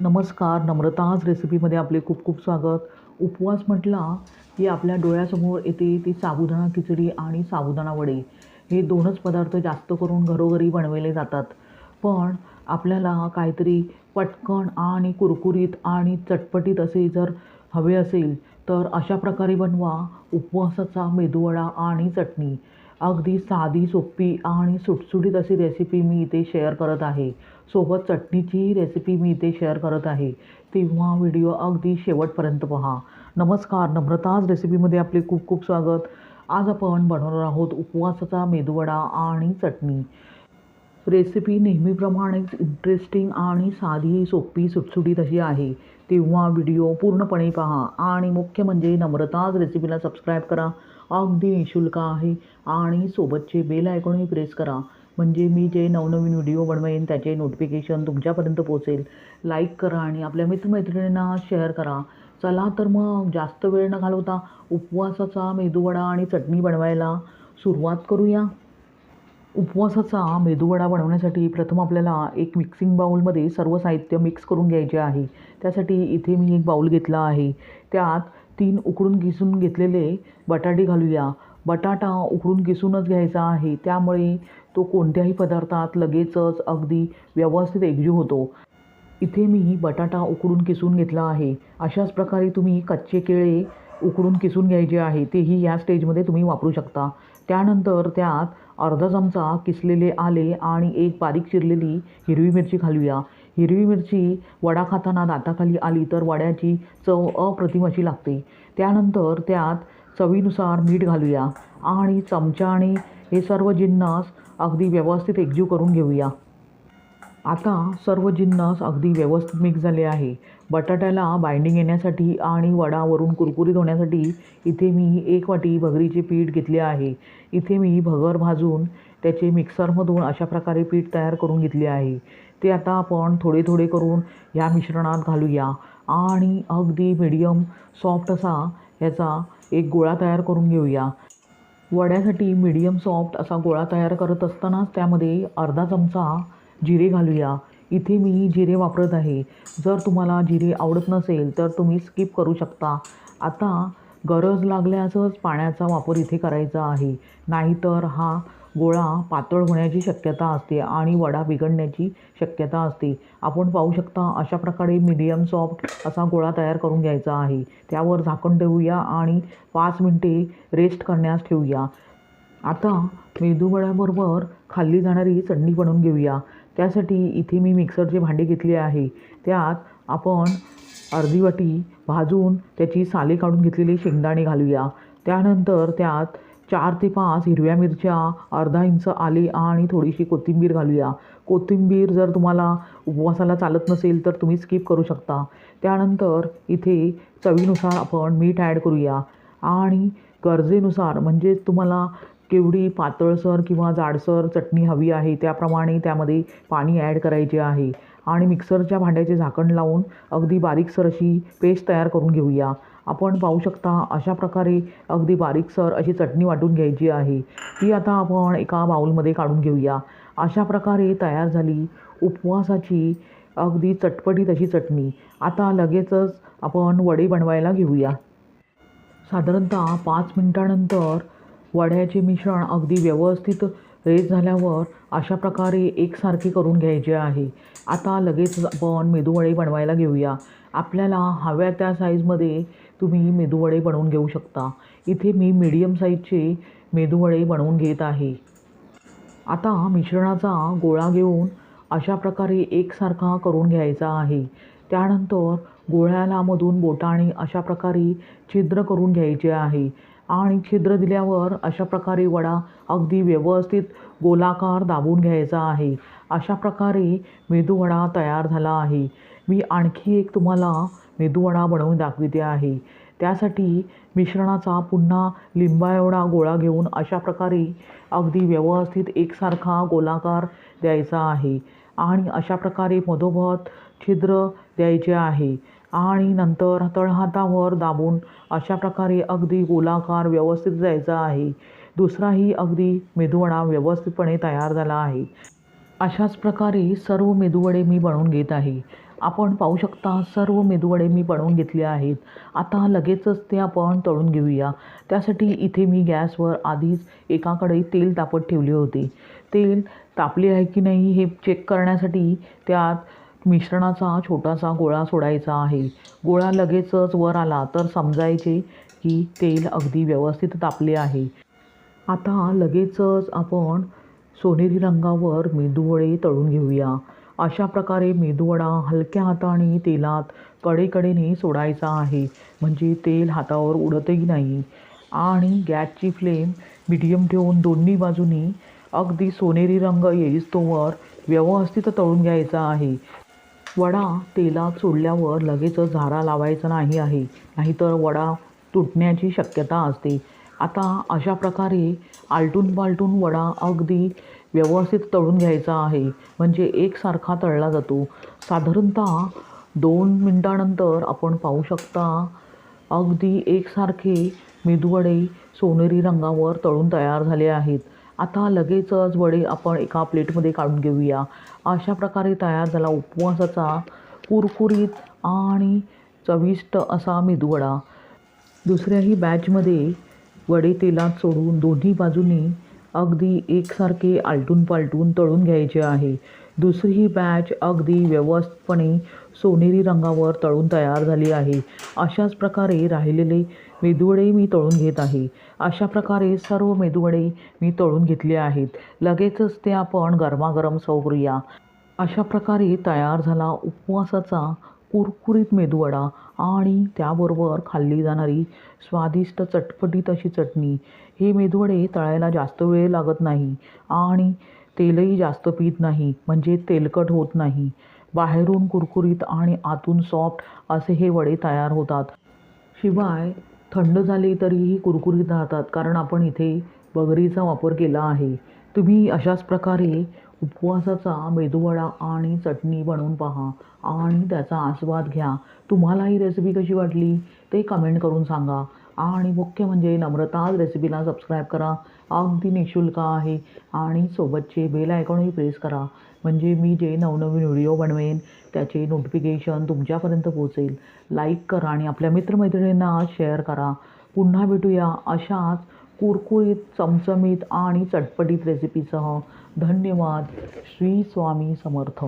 नमस्कार नम्रताज रेसिपीमध्ये आपले खूप खूप स्वागत. उपवास म्हटला की आपल्या डोळ्यासमोर येते ती साबुदाणा खिचडी आणि साबुदाणा वडे. हे दोनच पदार्थ जास्त करून घरोघरी बनवले जातात. पण आपल्याला काहीतरी पटकन आणि कुरकुरीत आणि चटपटीत असे जर हवे असेल तर अशा प्रकारे बनवा उपवासाचा मेदूवडा आणि चटणी. अगदी साधी सोपी आणि सुटसुटीत अशी रेसिपी मी इथे शेअर करत आहे. सोबत चटणीची रेसिपी मी इथे शेअर करत आहे. तेव्हा व्हिडिओ अगदी शेवटपर्यंत पहा. नमस्कार नम्रताज रेसिपीमध्ये आपले खूप खूप स्वागत. आज आपण बनवणार आहोत उपवासाचा मेदूवडा आणि चटणी. रेसिपी नेहमीप्रमाणेच इंटरेस्टिंग आणि साधी सोपी सुटसुटीत अशी आहे. तेव्हा व्हिडिओ पूर्णपणे पहा. आणि मुख्य म्हणजे नम्रताज रेसिपीला सबस्क्राईब करा. अगदी निशुल्क आहे. आणि सोबतचे बेल आयकॉनही प्रेस करा. म्हणजे मी जे नवनवीन व्हिडिओ बनवेन त्याचे नोटिफिकेशन तुमच्यापर्यंत पोचेल लाईक करा आणि आपल्या मित्रमैत्रिणींना शेअर करा. चला तर मग जास्त वेळ न घालवता उपवासाचा मेदूवडा आणि चटणी बनवायला सुरुवात करूया. उपवासाचा मेदूवडा बनवण्यासाठी प्रथम आपल्याला एक मिक्सिंग बाऊलमध्ये सर्व साहित्य मिक्स करून घ्यायचे आहे. त्यासाठी इथे मी एक बाऊल घेतला आहे. त्यात तीन उकडून किसून घेतलेले बटाटे घालूया. बटाटा उकडून किसूनच घ्यायचा आहे. त्यामुळे तो कोणत्याही पदार्थात लगेचच अगदी व्यवस्थित एकजीव होतो. इथे मी बटाटा उकडून किसून घेतला आहे. अशाच प्रकारे तुम्ही कच्चे केळे उकडून किसून घ्यायचे आहे तेही या स्टेजमध्ये तुम्ही वापरू शकता. त्यानंतर त्यात अर्धा चमचा किसलेले आले आणि एक बारीक चिरलेली हिरवी मिरची घालूया. हिरवी मिरची वडा खाताना दाताखाली आली तर वड्याची चव अप्रतिम अशी लागते. त्यानंतर त्यात चवीनुसार मीठ घालूया आणि चमच्याने हे सर्व जिन्नस अगदी व्यवस्थित एकजीव करून घेऊया. आता सर्व जिन्नस अगदी व्यवस्थित मिक्स झाले आहे. बटाट्याला बाइंडिंग येण्यासाठी आणि वडावरून कुरकुरीत होण्यासाठी इथे मी एक वाटी भगरीचे पीठ घेतले आहे. इथे मी भगर भाजून त्याचे मिक्सरमधून अशा प्रकारे पीठ तयार करून घेतले आहे. ते आता आपण थोडे थोडे करून ह्या मिश्रणात घालूया आणि अगदी मिडियम सॉफ्ट असा ह्याचा एक गोळा तयार करून घेऊया. वड्यासाठी मीडियम सॉफ्ट असा गोळा तयार करत असतानाच त्यामध्ये अर्धा चमचा जिरे घालूया. इथे मी जिरे वापरत आहे. जर तुम्हाला जिरे आवडत नसेल तर तुम्ही स्किप करू शकता. आता गरज लागल्यासच पाण्याचा वापर इथे करायचा आहे. नाहीतर हा गोळा पातळ होण्याची शक्यता असते आणि वडा बिघडण्याची शक्यता असते. आपण पाहू शकता अशा प्रकारे मीडियम सॉफ्ट असा गोळा तयार करून घ्यायचा आहे. त्यावर झाकण ठेवूया आणि पाच मिनटे रेस्ट करण्यास ठेवूया. आता मेदूवड्याबरोबर खाल्ली जाणारी चटणी बनवून घेऊया. त्यासाठी इथे मी मिक्सरचे भांडे घेतले आहे. त्यात आपण अर्धी वाटी भाजून त्याची साले काढून घेतलेले शेंगदाणे घालूया. त्यानंतर त्यात चार ते पाच हिरव्या मिरच्या अर्धा इंच आले आणि थोडीशी कोथिंबीर घालूया. कोथिंबीर जर तुम्हाला उपवासाला चालत नसेल तर तुम्ही स्किप करू शकता. त्यानंतर इथे चवीनुसार आपण मीठ ॲड करूया. आणि गरजेनुसार म्हणजे तुम्हाला केवढी पातळसर किंवा जाडसर चटणी हवी आहे त्याप्रमाणे त्यामध्ये पाणी ॲड करायचे आहे. आणि मिक्सरच्या भांड्याचे झाकण लावून अगदी बारीकसर अशी पेस्ट तयार करून घेऊया. आपण पाहू शकता अशा प्रकारे अगदी बारीकसर अशी चटणी वाटून घ्यायची आहे. ती आता आपण एका बाऊलमध्ये काढून घेऊया. अशा प्रकारे तयार झाली उपवासाची अगदी चटपटीत अशी चटणी. आता लगेचच आपण वडे बनवायला घेऊया. साधारणतः पाच मिनटानंतर वड्याचे मिश्रण अगदी व्यवस्थित रेस झाल्यावर अशा प्रकारे एकसारखे करून घ्यायचे आहे. आता लगेच आपण मेदूवडे बनवायला घेऊया. आपल्याला हव्या त्या साईजमध्ये तुम्ही मेदूवडे बनवून घेऊ शकता. इथे मी मीडियम साईजचे मेदूवडे बनवून घेत आहे. आता मिश्रणाचा गोळा घेऊन अशा प्रकारे एकसारखा करून घ्यायचा आहे. त्यानंतर गोळ्याला मधून बोटाने अशा प्रकारे छिद्र करून घ्यायचे आहे आणि छिद्र दिल्यावर अशा प्रकारे वडा अगदी व्यवस्थित गोलाकार दाबून घ्यायचा आहे. अशा प्रकारे मेदूवडा तयार झाला आहे. मी आणखी एक तुम्हाला मेदूवडा बनवून दाखविते आहे. त्यासाठी मिश्रणाचा पुन्हा लिंबा एवढा गोळा घेऊन अशा प्रकारे अगदी व्यवस्थित एकसारखा गोलाकार द्यायचा आहे आणि अशा प्रकारे मधोमध छिद्र द्यायचे आहे आणि नंतर तळहातावर दाबून अशा प्रकारे अगदी गोलाकार व्यवस्थित द्यायचा आहे. दुसराही अगदी मेदूवडा व्यवस्थितपणे तयार झाला आहे. अशाच प्रकारे सर्व मेदूवडे मी बनवून घेत आहे. आपण पाहू शकता सर्व मेदूवडे मी बनवून घेतले आहेत. आता लगेचच ते आपण तळून घेऊया. त्यासाठी इथे मी गॅसवर आधीच एकाकडे तेल तापत ठेवले होते. तेल तापले आहे की नाही हे चेक करण्यासाठी त्यात मिश्रणाचा छोटासा गोळा सोडायचा आहे. गोळा लगेचच वर आला तर समजायचे की तेल अगदी व्यवस्थित तापले आहे. आता लगेचच आपण सोनेरी रंगावर मेदूवडे तळून घेऊया. अशा प्रकारे मेदूवडा हलक्या हाताने तेलात कडेकडेने सोडायचा आहे. म्हणजे तेल हातावर उडतही नाही. आणि गॅसची फ्लेम मिडियम ठेवून दोन्ही बाजूनी अगदी सोनेरी रंग येईस तोवर व्यवस्थित तळून घ्यायचा आहे. वडा तेलात सोडल्यावर लगेच झारा लावायचा नाही आहे. नाहीतर वडा तुटण्याची शक्यता असते. आता अशा प्रकारे आलटून पालटून वडा अगदी व्यवस्थित तळून घ्यायचा आहे. म्हणजे एकसारखा तळला जातो. साधारणतः दोन मिनटानंतर आपण पाहू शकता अगदी एकसारखे मेदूवडे सोनेरी रंगावर तळून तयार झाले आहेत. आता लगेचच वडे आपण एका प्लेटमध्ये काढून घेऊया. अशा प्रकारे तयार झाला उपवासाचा कुरकुरीत आणि चविष्ट असा मेदूवडा. दुसऱ्याही बॅचमध्ये वडे तेलात सोडून दोन्ही बाजूनी अगदी एकसारखे आलटून पालटून तळून घ्यायचे आहे. दुसरी ही बॅच अगदी व्यवस्थितपणे सोनेरी रंगावर तळून तयार झाली आहे. अशाच प्रकारे राहिलेले मेदुवडे मी तळून घेत आहे. अशा प्रकारे सर्व मेदुवडे मी तळून घेतले आहेत. लगेचच ते आपण गरमागरम सर्व करूया अशा प्रकारे तयार झाला उपवासाचा कुरकुरीत मेदूवडा आणि त्याबरोबर खाल्ली जाणारी स्वादिष्ट चटपटीत अशी चटणी. हे मेदूवडे तळायला जास्त वेळ लागत नाही आणि तेलही जास्त पीत नाही म्हणजे तेलकट होत नाही. बाहेरून कुरकुरीत आणि आतून सॉफ्ट असे हे वडे तयार होतात. शिवाय थंड झाले तरीही कुरकुरीत राहतात कारण आपण इथे बगरीचा वापर केला आहे. तुम्ही अशाच प्रकारे उपवासाचा मेदूवडा आणि चटणी बनवून पहा आणि त्याचा आस्वाद घ्या. तुम्हाला ही रेसिपी कशी वाटली? ते कमेंट करून सांगा. आणि मुख्य म्हणजे नम्रताज रेसिपीला सबस्क्राईब करा. अगदी निशुल्क आहे. आणि सोबतचे बेल आयकॉनही प्रेस करा. म्हणजे मी जे नवनवीन व्हिडिओ बनवेन त्याचे नोटिफिकेशन तुमच्यापर्यंत पोहोचेल. लाईक करा आणि आपल्या मित्रमैत्रिणींना शेअर करा. पुन्हा भेटूया अशाच कुरकुरीत चमचमीत आणि चटपटीत रेसिपीसह धन्यवाद. श्री स्वामी समर्थ.